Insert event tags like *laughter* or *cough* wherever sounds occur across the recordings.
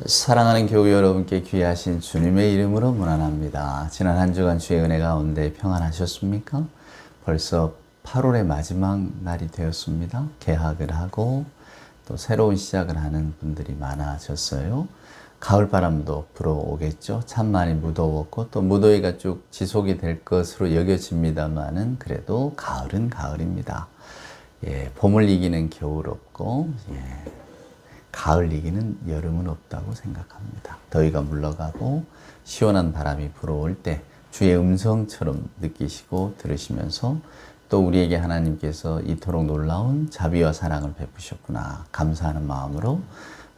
사랑하는 교우 여러분께 귀하신 주님의 이름으로 문안합니다. 지난 한 주간 주의 은혜 가운데 평안하셨습니까? 벌써 8월의 마지막 날이 되었습니다. 개학을 하고 또 새로운 시작을 하는 분들이 많아졌어요. 가을 바람도 불어오겠죠. 참 많이 무더웠고 또 무더위가 쭉 지속이 될 것으로 여겨집니다만은 그래도 가을은 가을입니다. 예, 봄을 이기는 겨울 없고 예, 가을 이기는 여름은 없다고 생각합니다. 더위가 물러가고 시원한 바람이 불어올 때 주의 음성처럼 느끼시고 들으시면서 또 우리에게 하나님께서 이토록 놀라운 자비와 사랑을 베푸셨구나 감사하는 마음으로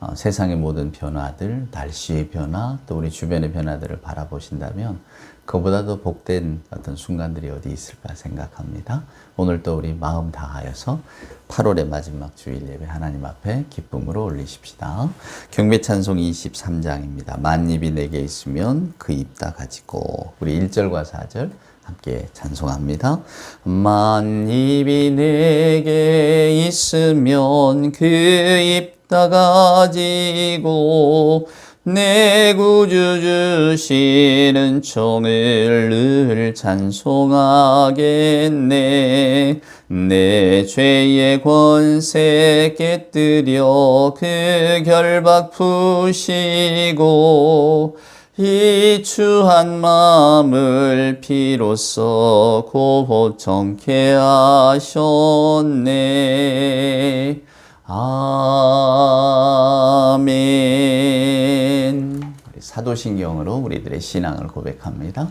어, 세상의 모든 변화들, 날씨의 변화, 또 우리 주변의 변화들을 바라보신다면 그보다 더 복된 어떤 순간들이 어디 있을까 생각합니다. 오늘 또 우리 마음 다하여서 8월의 마지막 주일 예배 하나님 앞에 기쁨으로 올리십시다. 경배 찬송 23장입니다. 만 입이 내게 있으면 그 입 다 가지고 우리 1절과 4절 함께 찬송합니다. 만 입이 내게 있으면 그 입 다 가지고 내 구주 주시는 총을 늘 찬송하겠네. 내 죄의 권세 깨뜨려 그 결박 푸시고 이 추한 마음을 비로소 곧 정케 하셨네 아멘. 사도신경으로 우리들의 신앙을 고백합니다.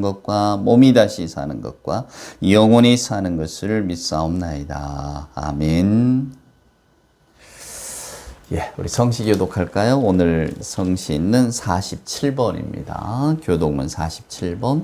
것과 몸이 다시 사는 것과 영원히 사는 것을 믿사옵나이다. 아멘. 예, 우리 성시 교독할까요? 오늘 성시는 47번입니다. 교독문 47번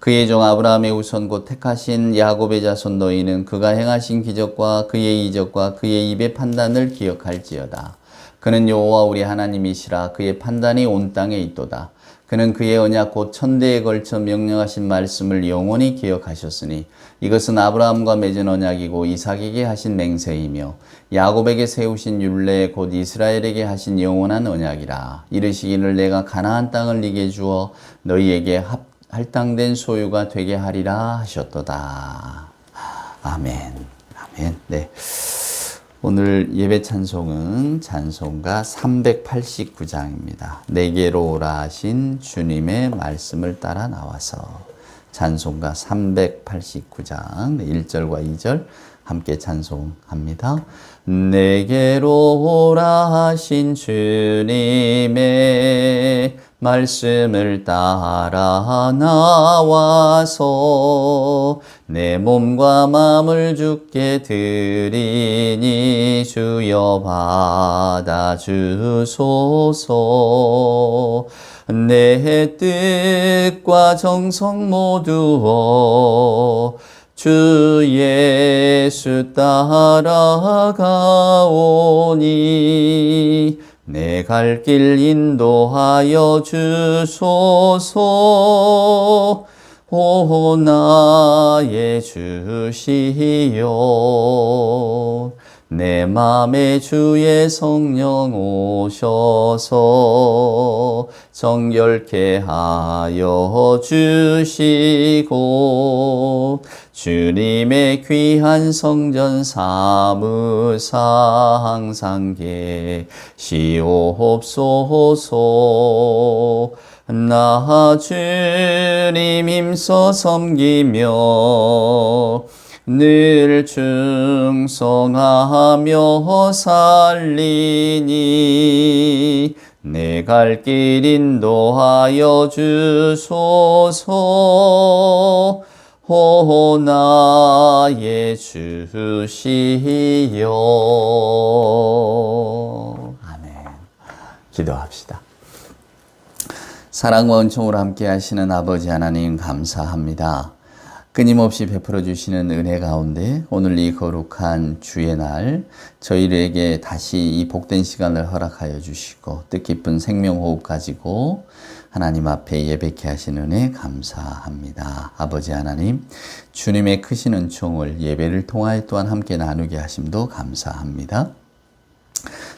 그의 종 아브라함의 우선 곧 택하신 야곱의 자손 너희는 그가 행하신 기적과 그의 이적과 그의 입의 판단을 기억할지어다. 그는 여호와 우리 하나님이시라 그의 판단이 온 땅에 있도다. 그는 그의 언약 곧 천대에 걸쳐 명령하신 말씀을 영원히 기억하셨으니 이것은 아브라함과 맺은 언약이고 이삭에게 하신 맹세이며 야곱에게 세우신 율례 곧 이스라엘에게 하신 영원한 언약이라 이르시기를 내가 가나안 땅을 네게 주어 너희에게 합 할당된 소유가 되게 하리라 하셨도다. 아멘. 아멘. 네. 오늘 예배 찬송은 찬송가 389장입니다. 내게로 오라 하신 주님의 말씀을 따라 나와서 찬송가 389장 1절과 2절 함께 찬송합니다. 내게로 오라 하신 주님의 말씀을 따라 나와서 내 몸과 마음을 주께 드리니 주여 받아 주소서. 내 뜻과 정성 모두 주 예수 따라가오니 내 갈 길 인도하여 주소서. 오 나의 주시여 내 맘에 주의 성령 오셔서 정결케 하여 주시고 주님의 귀한 성전 사무사 항상 계시옵소서. 나 주님 힘써 섬기며 늘 충성하며 살리니 내 갈 길 인도하여 주소서. 오 나의 주시여. 아멘. 기도합시다. 사랑과 은총으로 함께 하시는 아버지 하나님 감사합니다. 끊임없이 베풀어 주시는 은혜 가운데 오늘 이 거룩한 주의 날 저희에게 다시 이 복된 시간을 허락하여 주시고 뜻깊은 생명 호흡 가지고 하나님 앞에 예배케 하시는 은혜 감사합니다. 아버지 하나님 주님의 크신 은총을 예배를 통하여 또한 함께 나누게 하심도 감사합니다.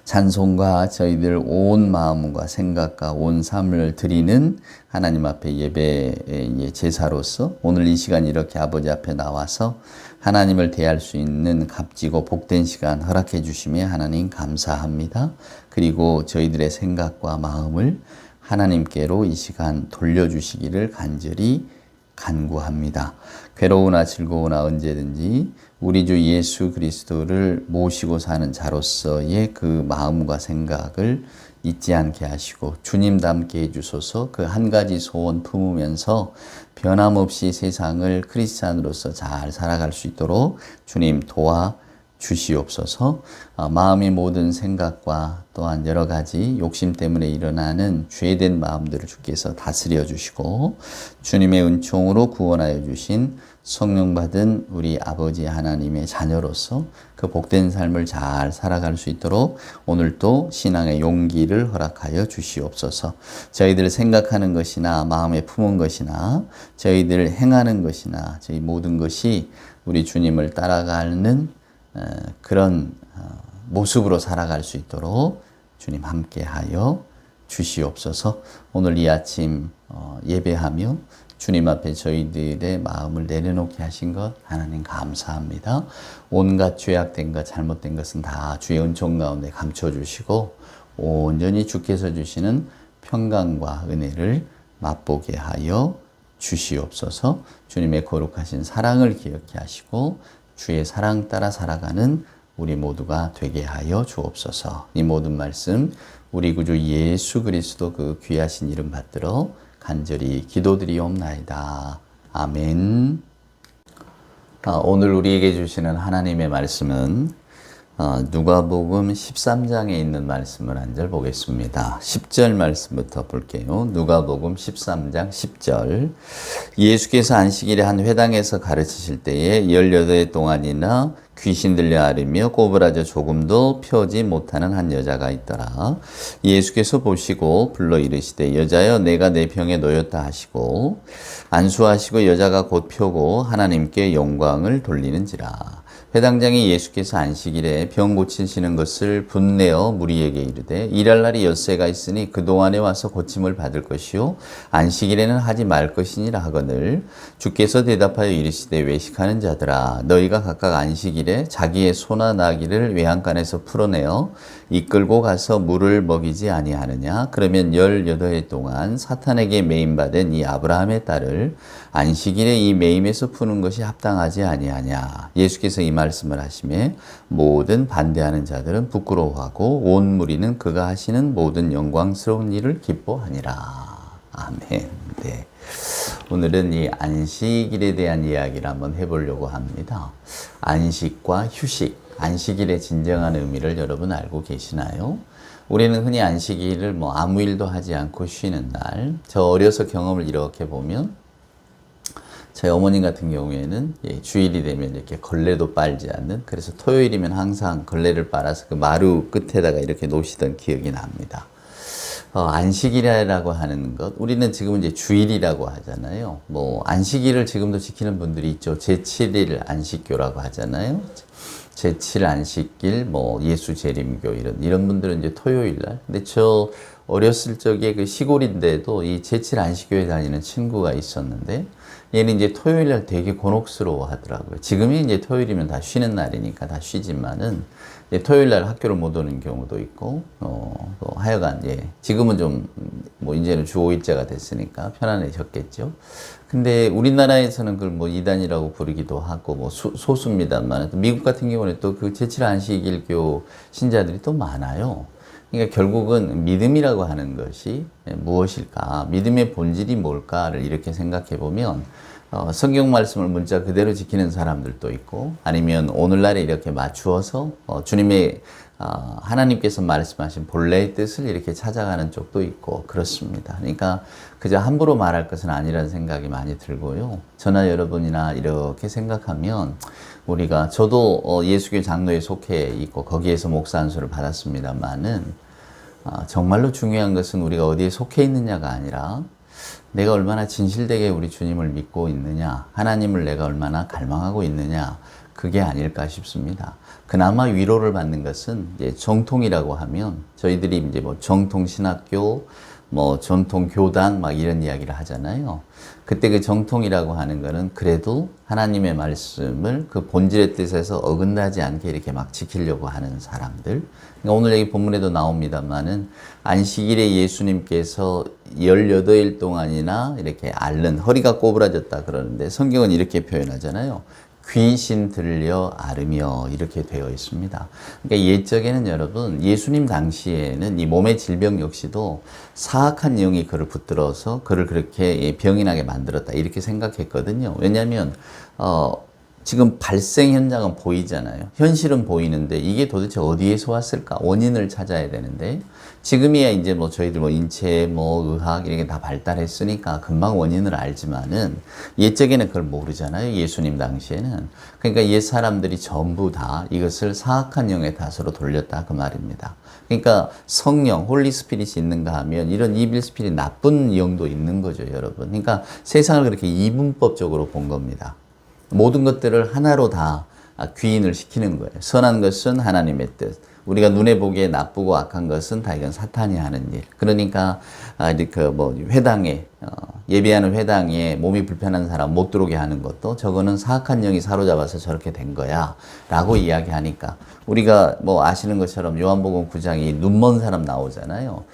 찬송과 저희들 온 마음과 생각과 온 삶을 드리는 하나님 앞에 예배의 제사로서 오늘 이 시간 이렇게 아버지 앞에 나와서 하나님을 대할 수 있는 값지고 복된 시간 허락해 주심에 하나님 감사합니다. 그리고 저희들의 생각과 마음을 하나님께로 이 시간 돌려주시기를 간절히 간구합니다. 괴로우나 즐거우나 언제든지 우리 주 예수 그리스도를 모시고 사는 자로서의 그 마음과 생각을 잊지 않게 하시고 주님도 함께 해주소서. 그 한 가지 소원 품으면서 변함없이 세상을 크리스찬으로서 잘 살아갈 수 있도록 주님 도와 주시옵소서. 어, 마음의 모든 생각과 또한 여러 가지 욕심 때문에 일어나는 죄된 마음들을 주께서 다스려 주시고 주님의 은총으로 구원하여 주신 성령 받은 우리 아버지 하나님의 자녀로서 그 복된 삶을 잘 살아갈 수 있도록 오늘도 신앙의 용기를 허락하여 주시옵소서. 저희들 생각하는 것이나 마음에 품은 것이나 저희들 행하는 것이나 저희 모든 것이 우리 주님을 따라가는 어, 그런 어, 모습으로 살아갈 수 있도록 주님 함께하여 주시옵소서. 오늘 이 아침 어, 예배하며 주님 앞에 저희들의 마음을 내려놓게 하신 것 하나님 감사합니다. 온갖 죄악된 것 잘못된 것은 다 주의 은총 가운데 감춰 주시고 온전히 주께서 주시는 평강과 은혜를 맛보게 하여 주시옵소서. 주님의 거룩하신 사랑을 기억해 하시고 주의 사랑 따라 살아가는 우리 모두가 되게 하여 주옵소서. 이 모든 말씀 우리 구주 예수 그리스도 그 귀하신 이름 받들어 간절히 기도드리옵나이다. 아멘. 아, 오늘 우리에게 주시는 하나님의 말씀은 어, 누가복음 13장에 있는 말씀을 한 절 보겠습니다. 10절 말씀부터 볼게요. 누가복음 13장 10절. 예수께서 안식일에 한 회당에서 가르치실 때에 18해 동안이나 귀신 들려 앓으며 꼬부라져 조금도 펴지 못하는 한 여자가 있더라. 예수께서 보시고 불러 이르시되 여자여 내가 내 병에 놓였다 하시고 안수하시고 여자가 곧 펴고 하나님께 영광을 돌리는지라. 회당장이 예수께서 안식일에 병 고치시는 것을 분내어 무리에게 이르되 일할 날이 엿새가 있으니 그동안에 와서 고침을 받을 것이요 안식일에는 하지 말 것이니라 하거늘 주께서 대답하여 이르시되 외식하는 자들아 너희가 각각 안식일에 자기의 소나 나귀를 외양간에서 풀어내어 이끌고 가서 물을 먹이지 아니하느냐? 그러면 열여덟 해 동안 사탄에게 매임받은 이 아브라함의 딸을 안식일에 이 매임에서 푸는 것이 합당하지 아니하냐 예수께서 이 말씀을 하심에 모든 반대하는 자들은 부끄러워하고 온 무리는 그가 하시는 모든 영광스러운 일을 기뻐하니라 아멘 네. 오늘은 이 안식일에 대한 이야기를 한번 해보려고 합니다 안식과 휴식 안식일의 진정한 의미를 여러분 알고 계시나요? 우리는 흔히 안식일을 뭐 아무 일도 하지 않고 쉬는 날. 저 어려서 경험을 이렇게 보면 저희 어머님 같은 경우에는 예, 주일이 되면 이렇게 걸레도 빨지 않는 그래서 토요일이면 항상 걸레를 빨아서 그 마루 끝에다가 이렇게 놓으시던 기억이 납니다. 어, 안식일이라고 하는 것, 우리는 지금 이제 주일이라고 하잖아요. 뭐, 안식일을 지금도 지키는 분들이 있죠. 제7일 안식교라고 하잖아요. 제7 안식일, 뭐, 예수 재림교, 이런, 이런 분들은 이제 토요일 날. 근데 저 어렸을 적에 그 시골인데도 이 제7 안식교에 다니는 친구가 있었는데, 얘는 이제 토요일 날 되게 곤혹스러워 하더라고요. 지금이 이제 토요일이면 다 쉬는 날이니까 다 쉬지만은 토요일 날 학교를 못 오는 경우도 있고, 어, 또 하여간, 예. 지금은 좀, 뭐, 이제는 주 5일째가 됐으니까 편안해졌겠죠. 근데 우리나라에서는 그걸 뭐 이단이라고 부르기도 하고, 뭐 수, 소수입니다만, 미국 같은 경우는 또 그 제칠 안식일교 신자들이 또 많아요. 그러니까 결국은 믿음이라고 하는 것이 무엇일까? 믿음의 본질이 뭘까를 이렇게 생각해 보면 어, 성경 말씀을 문자 그대로 지키는 사람들도 있고 아니면 오늘날에 이렇게 맞추어서 어, 주님의 어, 하나님께서 말씀하신 본래의 뜻을 이렇게 찾아가는 쪽도 있고 그렇습니다. 그러니까 그저 함부로 말할 것은 아니라는 생각이 많이 들고요. 저나 여러분이나 이렇게 생각하면 우리가 저도 어, 예수교 장로에 속해 있고 거기에서 목사 안수를 받았습니다만은 아, 정말로 중요한 것은 우리가 어디에 속해 있느냐가 아니라 내가 얼마나 진실되게 우리 주님을 믿고 있느냐, 하나님을 내가 얼마나 갈망하고 있느냐, 그게 아닐까 싶습니다. 그나마 위로를 받는 것은 이제 정통이라고 하면 저희들이 이제 뭐 정통 신학교, 뭐 전통 교단 막 이런 이야기를 하잖아요. 그때 그 정통이라고 하는 거는 그래도 하나님의 말씀을 그 본질의 뜻에서 어긋나지 않게 이렇게 막 지키려고 하는 사람들. 그러니까 오늘 여기 본문에도 나옵니다만은 안식일에 예수님께서 18일 동안이나 이렇게 앓는 허리가 꼬부라졌다 그러는데 성경은 이렇게 표현하잖아요. 귀신 들려 앓으며 이렇게 되어 있습니다. 그러니까 옛적에는 여러분 예수님 당시에는 이 몸의 질병 역시도 사악한 영이 그를 붙들어서 그를 그렇게 병이 나게 만들었다 이렇게 생각했거든요. 왜냐하면 어, 지금 발생 현장은 보이잖아요. 현실은 보이는데 이게 도대체 어디에서 왔을까? 원인을 찾아야 되는데 지금이야 이제 뭐 저희들 뭐 인체 뭐 의학 이렇게 다 발달했으니까 금방 원인을 알지만은 옛적에는 그걸 모르잖아요. 예수님 당시에는. 그러니까 옛 사람들이 전부 다 이것을 사악한 영의 탓으로 돌렸다 그 말입니다. 그러니까 성령, 홀리 스피릿이 있는가 하면 이런 이빌 스피릿 나쁜 영도 있는 거죠, 여러분. 그러니까 세상을 그렇게 이분법적으로 본 겁니다. 모든 것들을 하나로 다 귀인을 시키는 거예요. 선한 것은 하나님의 뜻. 우리가 눈에 보기에 나쁘고 악한 것은 다 이건 사탄이 하는 일. 그러니까 아, 그뭐 회당에 어, 예배하는 회당에 몸이 불편한 사람 못 들어오게 하는 것도 저거는 사악한 영이 사로잡아서 저렇게 된 거야라고 이야기하니까 우리가 뭐 아시는 것처럼 요한복음 9장이 눈먼 사람 나오잖아요.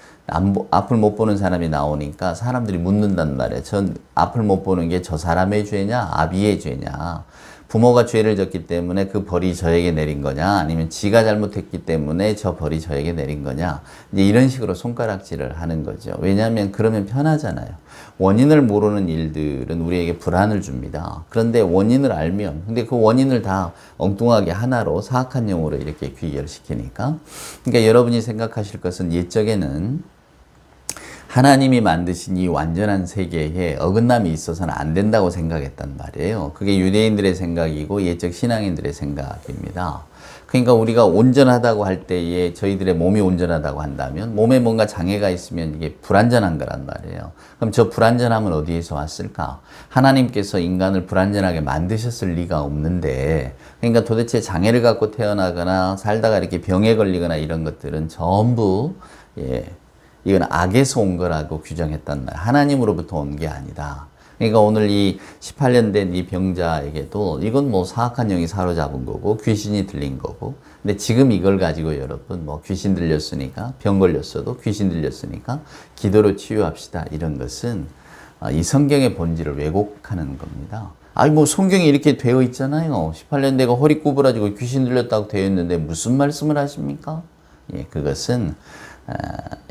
앞을 못 보는 사람이 나오니까 사람들이 묻는단 말이에요. 전 앞을 못 보는 게 저 사람의 죄냐, 아비의 죄냐. 부모가 죄를 졌기 때문에 그 벌이 저에게 내린 거냐, 아니면 지가 잘못했기 때문에 저 벌이 저에게 내린 거냐. 이제 이런 식으로 손가락질을 하는 거죠. 왜냐하면 그러면 편하잖아요. 원인을 모르는 일들은 우리에게 불안을 줍니다. 그런데 원인을 알면, 근데 그 원인을 다 엉뚱하게 하나로 사악한 용어로 이렇게 귀결시키니까. 그러니까 여러분이 생각하실 것은 옛적에는 하나님이 만드신 이 완전한 세계에 어긋남이 있어서는 안 된다고 생각했단 말이에요. 그게 유대인들의 생각이고 예적 신앙인들의 생각입니다. 그러니까 우리가 온전하다고 할 때에 저희들의 몸이 온전하다고 한다면 몸에 뭔가 장애가 있으면 이게 불완전한 거란 말이에요. 그럼 저 불완전함은 어디에서 왔을까? 하나님께서 인간을 불완전하게 만드셨을 리가 없는데 그러니까 도대체 장애를 갖고 태어나거나 살다가 이렇게 병에 걸리거나 이런 것들은 전부 예, 이건 악에서 온 거라고 규정했단 말. 하나님으로부터 온 게 아니다. 그러니까 오늘 이 18년 된 이 병자에게도 이건 뭐 사악한 영이 사로잡은 거고 귀신이 들린 거고. 근데 지금 이걸 가지고 여러분 뭐 귀신 들렸으니까 병 걸렸어도 귀신 들렸으니까 기도로 치유합시다. 이런 것은 아, 이 성경의 본질을 왜곡하는 겁니다. 아니 뭐 성경이 이렇게 되어 있잖아요. 18년 대가 허리 구부라지고 귀신 들렸다고 되어 있는데 무슨 말씀을 하십니까? 예, 그것은 어,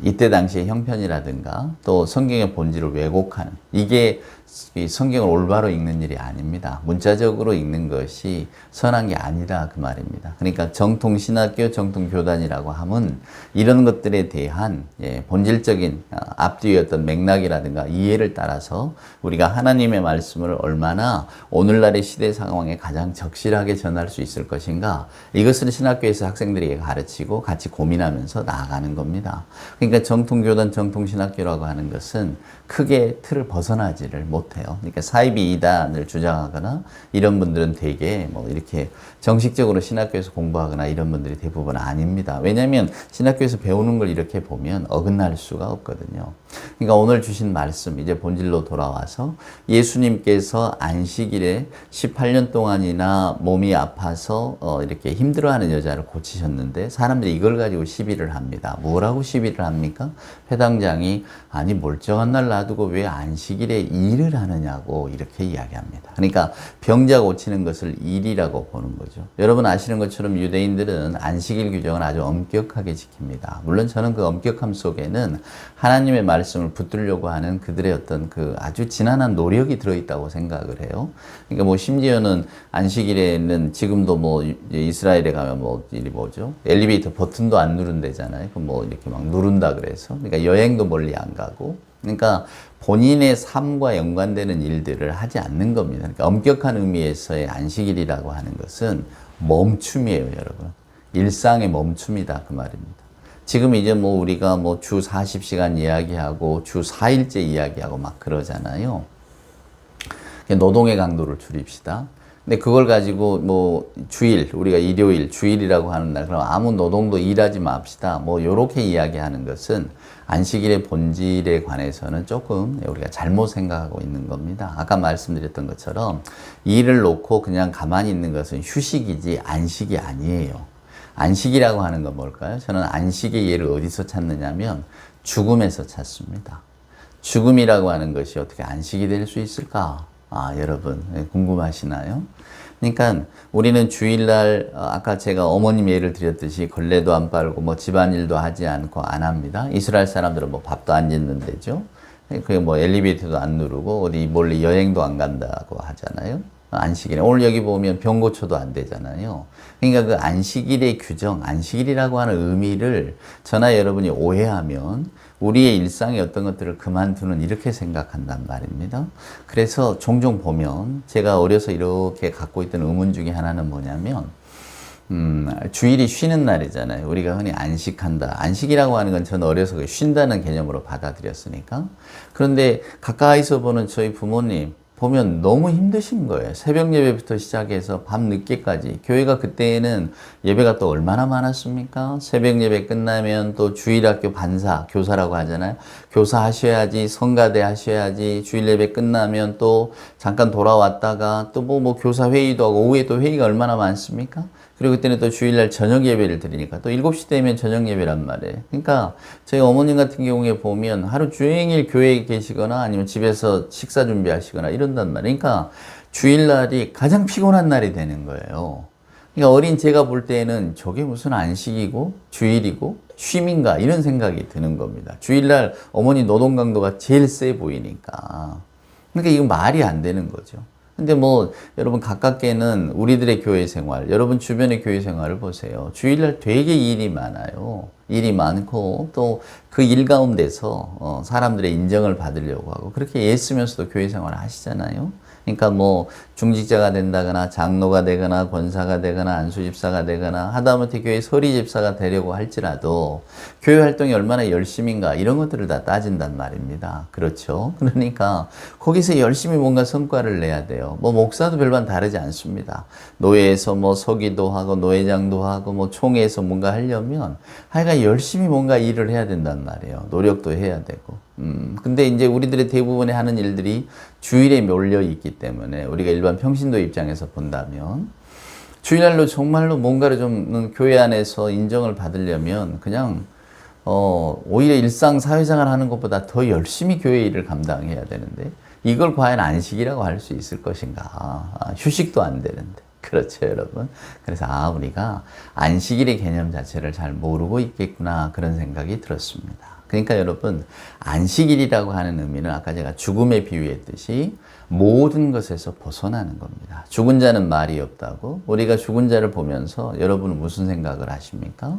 이때 당시의 형편이라든가 또 성경의 본질을 왜곡하는 이게 성경을 올바로 읽는 일이 아닙니다. 문자적으로 읽는 것이 선한 게 아니다 그 말입니다. 그러니까 정통 신학교, 정통 교단이라고 하면 이런 것들에 대한 예, 본질적인 어, 앞뒤의 어떤 맥락이라든가 이해를 따라서 우리가 하나님의 말씀을 얼마나 오늘날의 시대 상황에 가장 적실하게 전할 수 있을 것인가 이것을 신학교에서 학생들에게 가르치고 같이 고민하면서 나아가는 겁니다. 그러니까 정통 교단, 정통 신학교라고 하는 것은 크게 틀을 벗어나지를 못 못해요. 그러니까 사이비 이단을 주장하거나 이런 분들은 되게 뭐 이렇게 정식적으로 신학교에서 공부하거나 이런 분들이 대부분 아닙니다. 왜냐하면 신학교에서 배우는 걸 이렇게 보면 어긋날 수가 없거든요. 그러니까 오늘 주신 말씀 이제 본질로 돌아와서 예수님께서 안식일에 18년 동안이나 몸이 아파서 어 이렇게 힘들어하는 여자를 고치셨는데 사람들이 이걸 가지고 시비를 합니다. 뭐라고 시비를 합니까? 회당장이 아니 멀쩡한 날 놔두고 왜 안식일에 일을 하느냐고 이렇게 이야기합니다. 그러니까 병자 고치는 것을 일이라고 보는 거죠. 여러분 아시는 것처럼 유대인들은 안식일 규정을 아주 엄격하게 지킵니다. 물론 저는 그 엄격함 속에는 하나님의 말씀을 붙들려고 하는 그들의 어떤 그 아주 지난한 노력이 들어있다고 생각을 해요. 그러니까 뭐 심지어는 안식일에는 지금도 뭐 이스라엘에 가면 뭐 일이 뭐죠? 엘리베이터 버튼도 안 누른대잖아요. 뭐 이렇게 막 누른다 그래서. 그러니까 여행도 멀리 안 가고. 그러니까 본인의 삶과 연관되는 일들을 하지 않는 겁니다. 그러니까 엄격한 의미에서의 안식일이라고 하는 것은 멈춤이에요, 여러분. 일상의 멈춤이다 그 말입니다. 지금 이제 뭐 우리가 뭐 주 40시간 이야기하고 주 4일째 이야기하고 막 그러잖아요. 노동의 강도를 줄입시다. 근데 그걸 가지고 뭐 주일 우리가 일요일 주일이라고 하는 날 그럼 아무 노동도 일하지 맙시다. 뭐 요렇게 이야기하는 것은 안식일의 본질에 관해서는 조금 우리가 잘못 생각하고 있는 겁니다. 아까 말씀드렸던 것처럼 일을 놓고 그냥 가만히 있는 것은 휴식이지 안식이 아니에요. 안식이라고 하는 건 뭘까요? 저는 안식의 예를 어디서 찾느냐면 죽음에서 찾습니다. 죽음이라고 하는 것이 어떻게 안식이 될 수 있을까? 아, 여러분, 궁금하시나요? 그러니까 우리는 주일날, 어, 아까 제가 어머님 예를 드렸듯이 걸레도 안 빨고 뭐 집안일도 하지 않고 안 합니다. 이스라엘 사람들은 뭐 밥도 안 짓는 데죠. 그게 뭐 엘리베이터도 안 누르고 어디 멀리 여행도 안 간다고 하잖아요. 안식일에. 오늘 여기 보면 병 고쳐도 안 되잖아요. 그러니까 그 안식일의 규정, 안식일이라고 하는 의미를 저나 여러분이 오해하면 우리의 일상의 어떤 것들을 그만두는 이렇게 생각한단 말입니다. 그래서 종종 보면 제가 어려서 이렇게 갖고 있던 의문 중에 하나는 뭐냐면 음, 주일이 쉬는 날이잖아요. 우리가 흔히 안식한다. 안식이라고 하는 건 저는 어려서 그 쉰다는 개념으로 받아들였으니까. 그런데 가까이서 보는 저희 부모님, 보면 너무 힘드신 거예요. 새벽 예배부터 시작해서 밤 늦게까지. 교회가 그때에는 예배가 또 얼마나 많았습니까? 새벽 예배 끝나면 또 주일학교 반사, 교사라고 하잖아요. 교사 하셔야지, 성가대 하셔야지, 주일 예배 끝나면 또 잠깐 돌아왔다가 또 뭐, 뭐 교사 회의도 하고 오후에 또 회의가 얼마나 많습니까? 그리고 그때는 또 주일날 저녁 예배를 드리니까 또 7시 되면 저녁 예배란 말이에요. 그러니까 저희 어머님 같은 경우에 보면 하루 종일 교회에 계시거나 아니면 집에서 식사 준비하시거나 이런단 말이에요. 그러니까 주일날이 가장 피곤한 날이 되는 거예요. 그러니까 어린 제가 볼 때에는 저게 무슨 안식이고 주일이고 쉼인가 이런 생각이 드는 겁니다. 주일날 어머니 노동 강도가 제일 세 보이니까. 그러니까 이건 말이 안 되는 거죠. 근데 뭐 여러분 가깝게는 우리들의 교회 생활, 여러분 주변의 교회 생활을 보세요. 주일날 되게 일이 많아요. 일이 많고 또 그 일 가운데서 어 사람들의 인정을 받으려고 하고 그렇게 애쓰면서도 교회 생활을 하시잖아요. 그러니까 뭐 중직자가 된다거나 장로가 되거나 권사가 되거나 안수집사가 되거나 하다못해 교회 서리집사가 되려고 할지라도 교회 활동이 얼마나 열심인가 이런 것들을 다 따진단 말입니다. 그렇죠. 그러니까 거기서 열심히 뭔가 성과를 내야 돼요. 뭐 목사도 별반 다르지 않습니다. 노예에서 뭐 서기도 하고 노회장도 하고 뭐 총회에서 뭔가 하려면 하여간 열심히 뭔가 일을 해야 된단 말이에요. 노력도 해야 되고. 음, 근데 이제 우리들의 대부분의 하는 일들이 주일에 몰려 있기 때문에 우리가 일반 평신도 입장에서 본다면 주일날로 정말로 뭔가를 좀 음, 교회 안에서 인정을 받으려면 그냥 어, 오히려 일상 사회생활 하는 것보다 더 열심히 교회 일을 감당해야 되는데 이걸 과연 안식이라고 할 수 있을 것인가? 아, 휴식도 안 되는데. *laughs* 그렇죠, 여러분. 그래서 아, 우리가 안식일의 개념 자체를 잘 모르고 있겠구나 그런 생각이 들었습니다. 그러니까 여러분 안식일이라고 하는 의미는 아까 제가 죽음에 비유했듯이 모든 것에서 벗어나는 겁니다. 죽은 자는 말이 없다고 우리가 죽은 자를 보면서 여러분은 무슨 생각을 하십니까?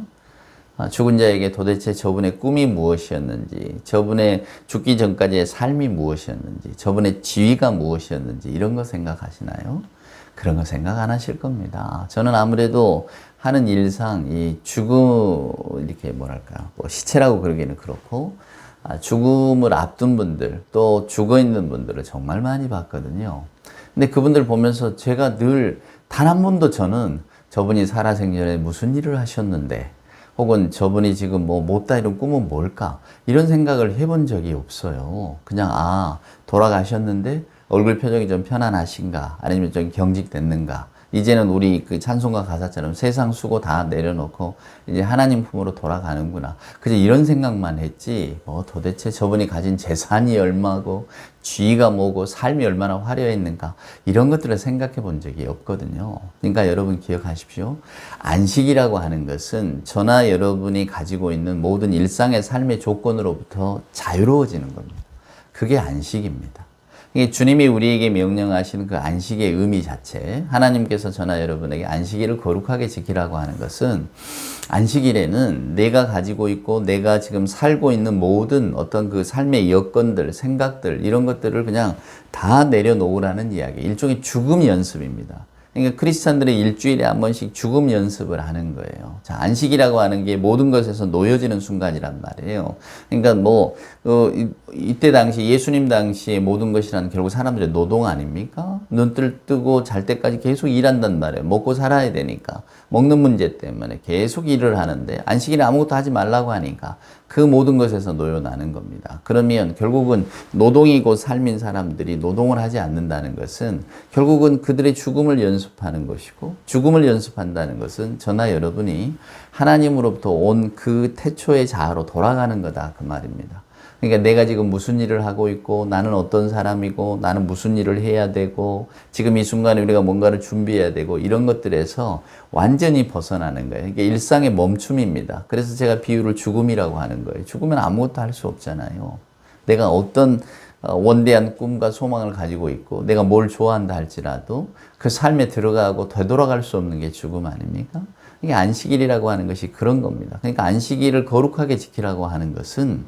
아, 죽은 자에게 도대체 저분의 꿈이 무엇이었는지, 저분의 죽기 전까지의 삶이 무엇이었는지, 저분의 지위가 무엇이었는지 이런 거 생각하시나요? 그런 거 생각 안 하실 겁니다. 저는 아무래도 하는 일상 이 죽음 이렇게 뭐랄까 뭐 시체라고 그러기는 그렇고 아, 죽음을 앞둔 분들, 또 죽어 있는 분들을 정말 많이 봤거든요. 근데 그분들 보면서 제가 늘 단 한 번도 저는 저분이 살아생전에 무슨 일을 하셨는데, 혹은 저분이 지금 뭐 못다 이룬 꿈은 뭘까? 이런 생각을 해본 적이 없어요. 그냥, 아, 돌아가셨는데 얼굴 표정이 좀 편안하신가? 아니면 좀 경직됐는가? 이제는 우리 그 찬송가 가사처럼 세상 수고 다 내려놓고 이제 하나님 품으로 돌아가는구나. 그저 이런 생각만 했지, 뭐 도대체 저분이 가진 재산이 얼마고, 쥐가 뭐고, 삶이 얼마나 화려했는가. 이런 것들을 생각해 본 적이 없거든요. 그러니까 여러분 기억하십시오. 안식이라고 하는 것은 저나 여러분이 가지고 있는 모든 일상의 삶의 조건으로부터 자유로워지는 겁니다. 그게 안식입니다. 주님이 우리에게 명령하시는 그 안식의 의미 자체, 하나님께서 저나 여러분에게 안식일을 거룩하게 지키라고 하는 것은 안식일에는 내가 가지고 있고 내가 지금 살고 있는 모든 어떤 그 삶의 여건들, 생각들, 이런 것들을 그냥 다 내려놓으라는 이야기. 일종의 죽음 연습입니다. 그러니까 크리스찬들의 일주일에 한 번씩 죽음 연습을 하는 거예요. 자, 안식이라고 하는 게 모든 것에서 놓여지는 순간이란 말이에요. 그러니까 뭐, 어, 이, 때 당시, 예수님 당시에 모든 것이란 결국 사람들의 노동 아닙니까? 눈뜰 뜨고 잘 때까지 계속 일한단 말이에요. 먹고 살아야 되니까. 먹는 문제 때문에 계속 일을 하는데, 안식일에 아무것도 하지 말라고 하니까 그 모든 것에서 놓여나는 겁니다. 그러면 결국은 노동이고 삶인 사람들이 노동을 하지 않는다는 것은 결국은 그들의 죽음을 연습하는 것이고 죽음을 연습한다는 것은 저나 여러분이 하나님으로부터 온 그 태초의 자아로 돌아가는 거다 그 말입니다. 그러니까 내가 지금 무슨 일을 하고 있고 나는 어떤 사람이고 나는 무슨 일을 해야 되고 지금 이 순간에 우리가 뭔가를 준비해야 되고 이런 것들에서 완전히 벗어나는 거예요. 그러니까 일상의 멈춤입니다. 그래서 제가 비유를 죽음이라고 하는 거예요. 죽으면 아무것도 할 수 없잖아요. 내가 어떤 어, 원대한 꿈과 소망을 가지고 있고 내가 뭘 좋아한다 할지라도 그 삶에 들어가고 되돌아갈 수 없는 게 죽음 아닙니까? 이게 안식일이라고 하는 것이 그런 겁니다. 그러니까 안식일을 거룩하게 지키라고 하는 것은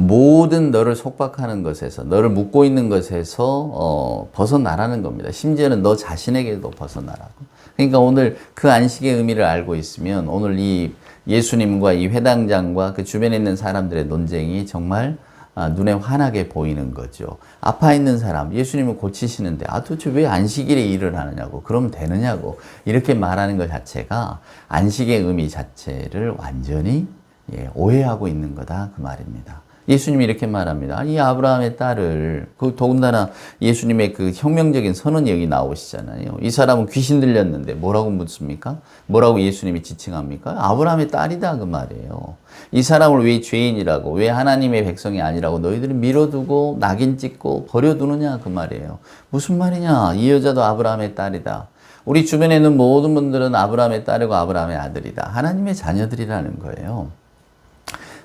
모든 너를 속박하는 것에서, 너를 묶고 있는 것에서 어, 벗어나라는 겁니다. 심지어는 너 자신에게도 벗어나라고. 그러니까 오늘 그 안식의 의미를 알고 있으면 오늘 이 예수님과 이 회당장과 그 주변에 있는 사람들의 논쟁이 정말 아, 눈에 환하게 보이는 거죠. 아파 있는 사람, 예수님을 고치시는데, 아, 도대체 왜 안식일에 일을 하느냐고, 그러면 되느냐고, 이렇게 말하는 것 자체가 안식의 의미 자체를 완전히 예, 오해하고 있는 거다. 그 말입니다. 예수님이 이렇게 말합니다. 이 아브라함의 딸을, 그 더군다나 예수님의 그 혁명적인 선언이 여기 나오시잖아요. 이 사람은 귀신 들렸는데 뭐라고 묻습니까? 뭐라고 예수님이 지칭합니까? 아브라함의 딸이다. 그 말이에요. 이 사람을 왜 죄인이라고, 왜 하나님의 백성이 아니라고 너희들이 밀어두고 낙인 찍고 버려두느냐. 그 말이에요. 무슨 말이냐. 이 여자도 아브라함의 딸이다. 우리 주변에 있는 모든 분들은 아브라함의 딸이고 아브라함의 아들이다. 하나님의 자녀들이라는 거예요.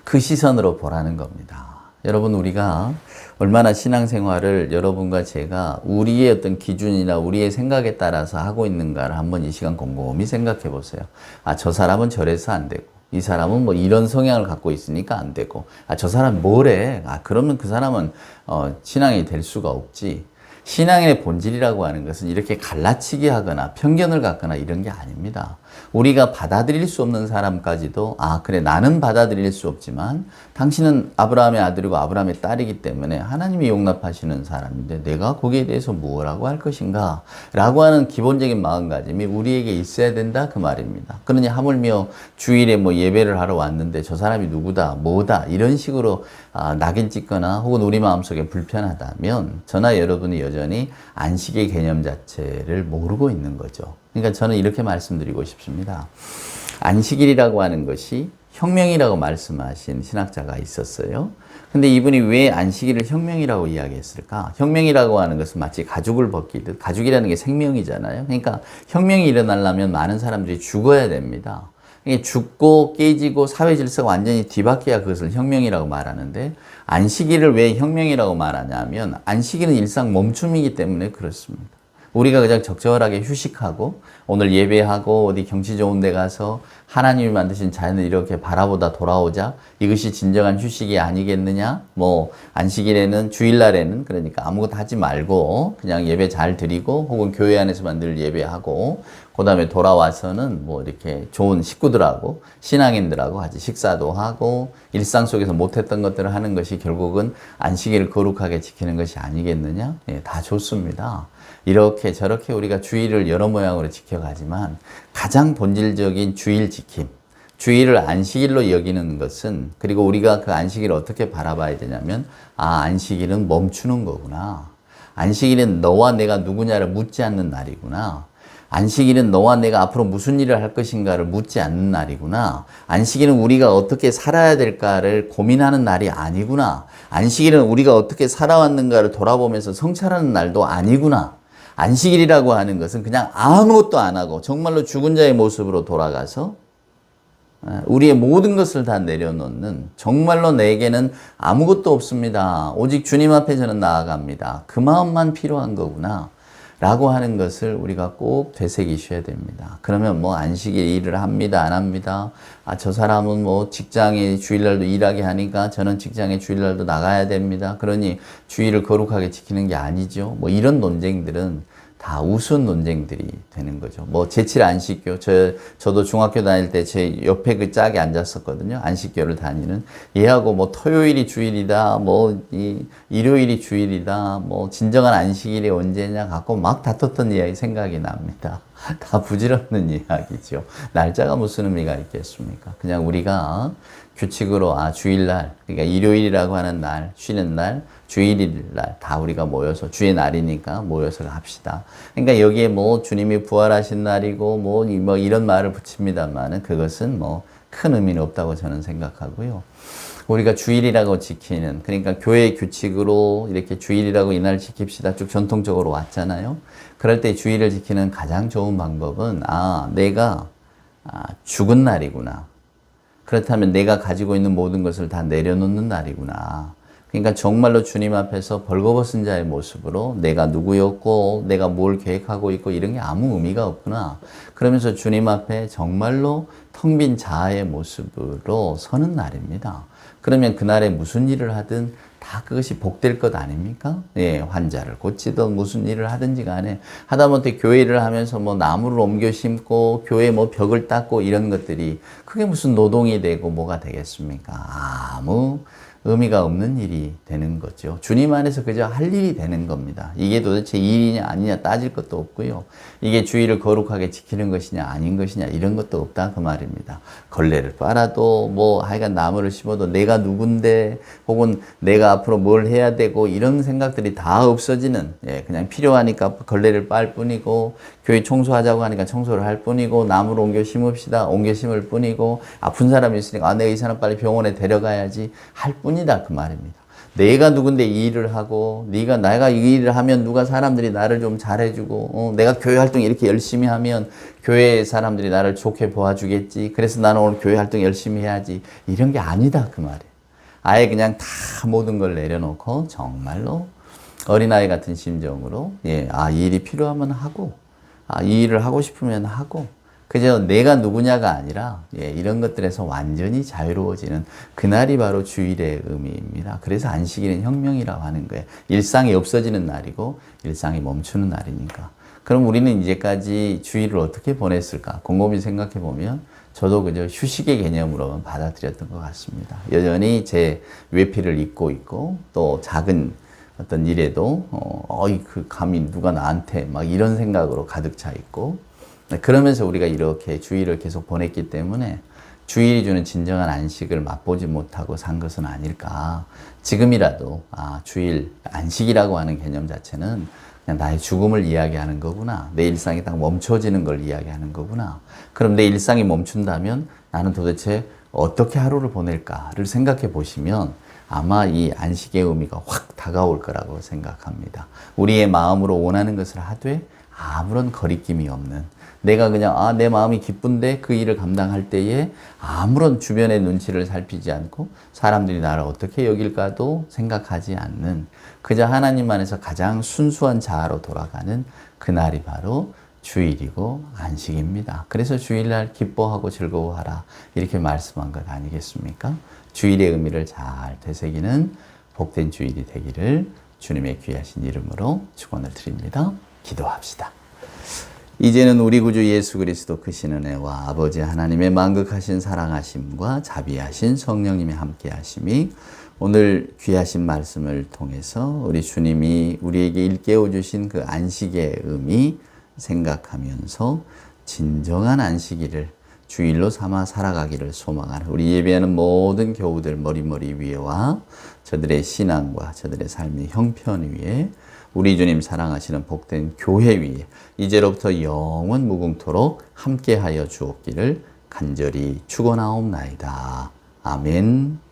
그 시선으로 보라는 겁니다. 여러분, 우리가 얼마나 신앙생활을 여러분과 제가 우리의 어떤 기준이나 우리의 생각에 따라서 하고 있는가를 한번 이 시간 곰곰이 생각해 보세요. 아, 저 사람은 저래서 안 되고, 이 사람은 뭐 이런 성향을 갖고 있으니까 안 되고, 아, 저 사람 뭐래? 아, 그러면 그 사람은 어, 신앙이 될 수가 없지. 신앙의 본질이라고 하는 것은 이렇게 갈라치기 하거나 편견을 갖거나 이런 게 아닙니다. 우리가 받아들일 수 없는 사람까지도 아 그래 나는 받아들일 수 없지만 당신은 아브라함의 아들이고 아브라함의 딸이기 때문에 하나님이 용납하시는 사람인데 내가 거기에 대해서 무엇라고 할 것인가 라고 하는 기본적인 마음가짐이 우리에게 있어야 된다 그 말입니다. 그러니 하물며 주일에 뭐 예배를 하러 왔는데 저 사람이 누구다 뭐다 이런 식으로 아, 낙인 찍거나 혹은 우리 마음속에 불편하다면 저나 여러분이 여전히 안식의 개념 자체를 모르고 있는 거죠. 그러니까 저는 이렇게 말씀드리고 싶습니다. 안식일이라고 하는 것이 혁명이라고 말씀하신 신학자가 있었어요. 근데 이분이 왜 안식일을 혁명이라고 이야기했을까? 혁명이라고 하는 것은 마치 가죽을 벗기듯 가죽이라는 게 생명이잖아요. 그러니까 혁명이 일어나려면 많은 사람들이 죽어야 됩니다. 죽고 깨지고 사회 질서가 완전히 뒤바뀌어야 그것을 혁명이라고 말하는데 안식일을 왜 혁명이라고 말하냐면 안식일은 일상 멈춤이기 때문에 그렇습니다. 우리가 그냥 적절하게 휴식하고 오늘 예배하고 어디 경치 좋은 데 가서 하나님이 만드신 자연을 이렇게 바라보다 돌아오자 이것이 진정한 휴식이 아니겠느냐? 뭐 안식일에는 주일날에는 그러니까 아무것도 하지 말고 그냥 예배 잘 드리고 혹은 교회 안에서만 늘 예배하고 그 다음에 돌아와서는 뭐 이렇게 좋은 식구들하고 신앙인들하고 같이 식사도 하고 일상 속에서 못했던 것들을 하는 것이 결국은 안식일을 거룩하게 지키는 것이 아니겠느냐? 예, 다 좋습니다. 이렇게 저렇게 우리가 주일을 여러 모양으로 지켜가지만 가장 본질적인 주일 지킴, 주일을 안식일로 여기는 것은 그리고 우리가 그 안식일을 어떻게 바라봐야 되냐면 아 안식일은 멈추는 거구나. 안식일은 너와 내가 누구냐를 묻지 않는 날이구나. 안식일은 너와 내가 앞으로 무슨 일을 할 것인가를 묻지 않는 날이구나. 안식일은 우리가 어떻게 살아야 될까를 고민하는 날이 아니구나. 안식일은 우리가 어떻게 살아왔는가를 돌아보면서 성찰하는 날도 아니구나. 안식일이라고 하는 것은 그냥 아무것도 안 하고 정말로 죽은 자의 모습으로 돌아가서 우리의 모든 것을 다 내려놓는 정말로 내게는 아무것도 없습니다. 오직 주님 앞에 저는 나아갑니다. 그 마음만 필요한 거구나. 라고 하는 것을 우리가 꼭 되새기셔야 됩니다. 그러면 뭐 안식일 일을 합니다, 안 합니다. 아, 저 사람은 뭐 직장에 주일날도 일하게 하니까 저는 직장에 주일날도 나가야 됩니다. 그러니 주일을 거룩하게 지키는 게 아니죠. 뭐 이런 논쟁들은 다 우스운 논쟁들이 되는 거죠. 뭐 제칠 안식교, 저 저도 중학교 다닐 때 제 옆에 그 짝이 앉았었거든요. 안식교를 다니는 얘하고 뭐 토요일이 주일이다, 뭐 이 일요일이 주일이다, 뭐 진정한 안식일이 언제냐 갖고 막 다퉜던 이야기 생각이 납니다. *laughs* 다 부질없는 이야기죠. 날짜가 무슨 의미가 있겠습니까? 그냥 우리가 규칙으로 아 주일날 그러니까 일요일이라고 하는 날 쉬는 날 주일날 다 우리가 모여서 주의 날이니까 모여서 합시다. 그러니까 여기에 뭐 주님이 부활하신 날이고 뭐, 뭐 이런 말을 붙입니다만은 그것은 뭐 큰 의미는 없다고 저는 생각하고요. 우리가 주일이라고 지키는 그러니까 교회 규칙으로 이렇게 주일이라고 이날 지킵시다 쭉 전통적으로 왔잖아요. 그럴 때 주일을 지키는 가장 좋은 방법은 아 내가 아, 죽은 날이구나. 그렇다면 내가 가지고 있는 모든 것을 다 내려놓는 날이구나. 그러니까 정말로 주님 앞에서 벌거벗은 자의 모습으로 내가 누구였고 내가 뭘 계획하고 있고 이런 게 아무 의미가 없구나. 그러면서 주님 앞에 정말로 텅 빈 자아의 모습으로 서는 날입니다. 그러면 그날에 무슨 일을 하든 다 그것이 복될 것 아닙니까? 예, 환자를 고치든 무슨 일을 하든지 간에 하다못해 교회 일을 하면서 뭐 나무를 옮겨 심고 교회 뭐 벽을 닦고 이런 것들이 그게 무슨 노동이 되고 뭐가 되겠습니까? 아무 의미가 없는 일이 되는 거죠. 주님 안에서 그저 할 일이 되는 겁니다. 이게 도대체 일이냐 아니냐 따질 것도 없고요. 이게 주의를 거룩하게 지키는 것이냐 아닌 것이냐 이런 것도 없다 그 말입니다. 걸레를 빨아도 뭐 하여간 나무를 심어도 내가 누군데 혹은 내가 앞으로 뭘 해야 되고 이런 생각들이 다 없어지는 예, 그냥 필요하니까 걸레를 빨 뿐이고 교회 청소하자고 하니까 청소를 할 뿐이고 나무를 옮겨 심읍시다. 옮겨 심을 뿐이고 아픈 사람이 있으니까 아 내가 이 사람 빨리 병원에 데려가야지 할 뿐이다. 그 말입니다. 내가 누군데 이 일을 하고 네가 내가 이 일을 하면 누가 사람들이 나를 좀 잘해주고 어, 내가 교회 활동 이렇게 열심히 하면 교회 사람들이 나를 좋게 보아주겠지. 그래서 나는 오늘 교회 활동 열심히 해야지. 이런 게 아니다. 그 말이에요. 아예 그냥 다 모든 걸 내려놓고 정말로 어린아이 같은 심정으로 예, 아, 이 일이 필요하면 하고 아, 이 일을 하고 싶으면 하고 그저 내가 누구냐가 아니라 예, 이런 것들에서 완전히 자유로워지는 그날이 바로 주일의 의미입니다. 그래서 안식일은 혁명이라고 하는 거예요. 일상이 없어지는 날이고 일상이 멈추는 날이니까. 그럼 우리는 이제까지 주일을 어떻게 보냈을까? 곰곰이 생각해 보면 저도 그저 휴식의 개념으로 받아들였던 것 같습니다. 여전히 제 외피를 입고 있고 또 작은 어떤 일에도 어, 어이 그 감히 누가 나한테 막 이런 생각으로 가득 차 있고 그러면서 우리가 이렇게 주일을 계속 보냈기 때문에 주일이 주는 진정한 안식을 맛보지 못하고 산 것은 아닐까. 지금이라도 아, 주일 안식이라고 하는 개념 자체는 그냥 나의 죽음을 이야기하는 거구나. 내 일상이 딱 멈춰지는 걸 이야기하는 거구나. 그럼 내 일상이 멈춘다면 나는 도대체 어떻게 하루를 보낼까를 생각해 보시면 아마 이 안식의 의미가 확 다가올 거라고 생각합니다. 우리의 마음으로 원하는 것을 하되 아무런 거리낌이 없는 내가 그냥 아 내 마음이 기쁜데 그 일을 감당할 때에 아무런 주변의 눈치를 살피지 않고 사람들이 나를 어떻게 여길까도 생각하지 않는 그저 하나님 안에서 가장 순수한 자아로 돌아가는 그날이 바로 주일이고 안식입니다. 그래서 주일날 기뻐하고 즐거워하라 이렇게 말씀한 것 아니겠습니까? 주일의 의미를 잘 되새기는 복된 주일이 되기를 주님의 귀하신 이름으로 축원을 드립니다. 기도합시다. 이제는 우리 구주 예수 그리스도 크신 은혜와 아버지 하나님의 만극하신 사랑하심과 자비하신 성령님의 함께하심이 오늘 귀하신 말씀을 통해서 우리 주님이 우리에게 일깨워 주신 그 안식의 의미 생각하면서 진정한 안식일을 주일로 삼아 살아가기를 소망하는 우리 예배하는 모든 교우들 머리머리 위에와 저들의 신앙과 저들의 삶의 형편 위에 우리 주님 사랑하시는 복된 교회 위에 이제로부터 영원 무궁토록 함께하여 주옵기를 간절히 축원하옵나이다. 아멘.